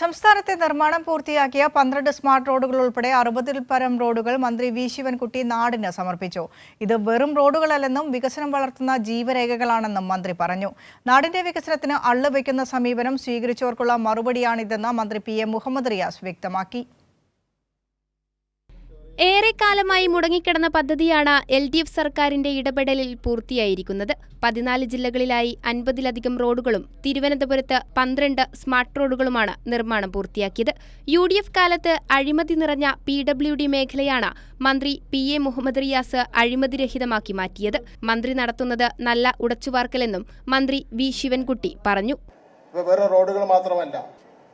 സംസ്ഥാനത്തെ നിർമ്മാണം പൂർത്തിയാക്കിയ പന്ത്രണ്ട് സ്മാർട്ട് റോഡുകൾ ഉൾപ്പെടെ അറുപതിൽ പരം റോഡുകൾ മന്ത്രി വി ശിവൻകുട്ടി നാടിന് സമർപ്പിച്ചു. ഇത് വെറും റോഡുകളല്ലെന്നും വികസനം വളർത്തുന്ന ജീവരേഖകളാണെന്നും മന്ത്രി പറഞ്ഞു. നാടിന്റെ വികസനത്തിന് അള്ളുവെക്കുന്ന സമീപനം സ്വീകരിച്ചവർക്കുള്ള മറുപടിയാണിതെന്ന് മന്ത്രി പി എ മുഹമ്മദ് റിയാസ് വ്യക്തമാക്കി. ഏറെക്കാലമായി മുടങ്ങിക്കിടന്ന പദ്ധതിയാണ് എൽ ഡി എഫ് സർക്കാരിന്റെ ഇടപെടലിൽ പൂർത്തിയായിരിക്കുന്നത്. പതിനാല് ജില്ലകളിലായി അൻപതിലധികം റോഡുകളും തിരുവനന്തപുരത്ത് പന്ത്രണ്ട് സ്മാർട്ട് റോഡുകളുമാണ് നിർമ്മാണം പൂർത്തിയാക്കിയത്. യു ഡി എഫ് കാലത്ത് അഴിമതി നിറഞ്ഞ പി ഡബ്ല്യു ഡി മേഖലയാണ് മന്ത്രി പി എ മുഹമ്മദ് റിയാസ് അഴിമതിരഹിതമാക്കി മാറ്റിയത്. മന്ത്രി നടത്തുന്നത് നല്ല ഉടച്ചുവാർക്കലെന്നും മന്ത്രി വി ശിവൻകുട്ടി പറഞ്ഞു. വെറും റോഡുകൾ മാത്രമല്ല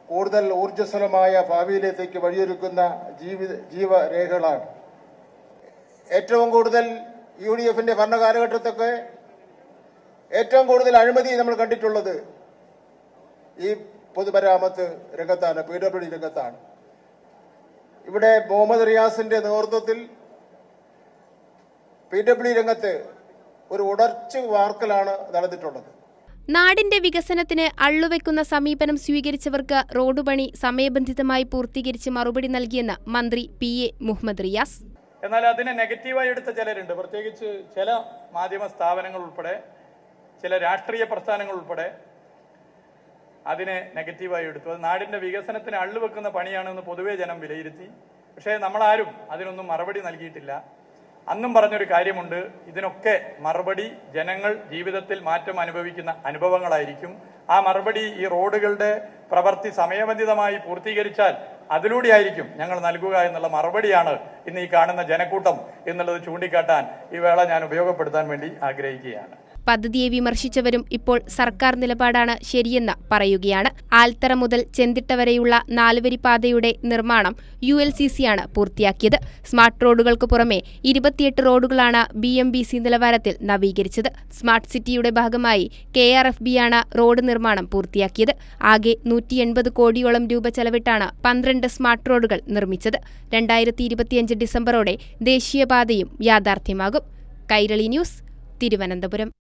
കൂടുതൽ ഊർജസ്വലമായ ഭാവിയിലേക്ക് വഴിയൊരുക്കുന്ന ജീവിത ജീവരേഖകളാണ്. ഏറ്റവും കൂടുതൽ യു ഡി എഫിന്റെ ഭരണകാലഘട്ടത്തൊക്കെ ഏറ്റവും കൂടുതൽ അഴിമതി നമ്മൾ കണ്ടിട്ടുള്ളത് ഈ പൊതുമരാമത്ത് രംഗത്താണ് പി ഡബ്ല്യു ഡി രംഗത്താണ്. ഇവിടെ മുഹമ്മദ് റിയാസിന്റെ നേതൃത്വത്തിൽ പി ഡബ്ല്യു രംഗത്ത് ഒരു ഉടർച്ച വാർക്കലാണ് നടന്നിട്ടുള്ളത്. നാടിന്റെ വികസനത്തിന് അള്ളുവെക്കുന്ന സമീപനം സ്വീകരിച്ചവർക്ക് റോഡ് പണി സമയബന്ധിതമായി പൂർത്തീകരിച്ച് മറുപടി നൽകിയെന്ന് മന്ത്രി പി എ മുഹമ്മദ് റിയാസ്. എന്നാൽ അതിനെ നെഗറ്റീവായി എടുത്ത ചിലരുണ്ട്. പ്രത്യേകിച്ച് ചില മാധ്യമ സ്ഥാപനങ്ങൾ ഉൾപ്പെടെ ചില രാഷ്ട്രീയ പ്രസ്ഥാനങ്ങൾ ഉൾപ്പെടെ അതിനെ നെഗറ്റീവായി എടുത്തു. അത് നാടിന്റെ വികസനത്തിന് അള്ളുവെക്കുന്ന പണിയാണെന്ന് പൊതുവെ ജനം വിലയിരുത്തി. പക്ഷേ നമ്മളാരും അതിനൊന്നും മറുപടി നൽകിയിട്ടില്ല. അന്നും പറഞ്ഞൊരു കാര്യമുണ്ട്. ഇതിനൊക്കെ മറുപടി ജനങ്ങൾ ജീവിതത്തിൽ മാറ്റം അനുഭവിക്കുന്ന അനുഭവങ്ങളായിരിക്കും. ആ മറുപടി ഈ റോഡുകളുടെ പ്രവൃത്തി സമയബന്ധിതമായി പൂർത്തീകരിച്ചാൽ അതിലൂടെയായിരിക്കും ഞങ്ങൾ നൽകുക എന്നുള്ള മറുപടിയാണ് ഇന്ന് ഈ കാണുന്ന ജനക്കൂട്ടം എന്നുള്ളത് ചൂണ്ടിക്കാട്ടാൻ ഈ വേള ഞാൻ ഉപയോഗപ്പെടുത്താൻ വേണ്ടി ആഗ്രഹിക്കുകയാണ്. പദ്ധതിയെ വിമർശിച്ചവരും ഇപ്പോൾ സർക്കാർ നിലപാടാണ് ശരിയെന്ന് പറയുകയാണ്. ആൽത്തറ മുതൽ ചെന്തിട്ട വരെയുള്ള നാലുവരി പാതയുടെ നിർമ്മാണം യു എൽ സി സിയാണ് പൂർത്തിയാക്കിയത്. സ്മാർട്ട് റോഡുകൾക്ക് പുറമെ ഇരുപത്തിയെട്ട് റോഡുകളാണ് ബി എം ബി സി നിലവാരത്തിൽ നവീകരിച്ചത്. സ്മാർട്ട് സിറ്റിയുടെ ഭാഗമായി കെ ആർ എഫ് ബിയാണ് റോഡ് നിർമ്മാണം പൂർത്തിയാക്കിയത്. ആകെ നൂറ്റി എൺപത് കോടിയോളം രൂപ ചെലവിട്ടാണ് പന്ത്രണ്ട് സ്മാർട്ട് റോഡുകൾ നിർമ്മിച്ചത്. രണ്ടായിരത്തി ഇരുപത്തിയഞ്ച് ഡിസംബറോടെ ദേശീയപാതയും യാഥാർത്ഥ്യമാകും. കൈരളി ന്യൂസ് തിരുവനന്തപുരം.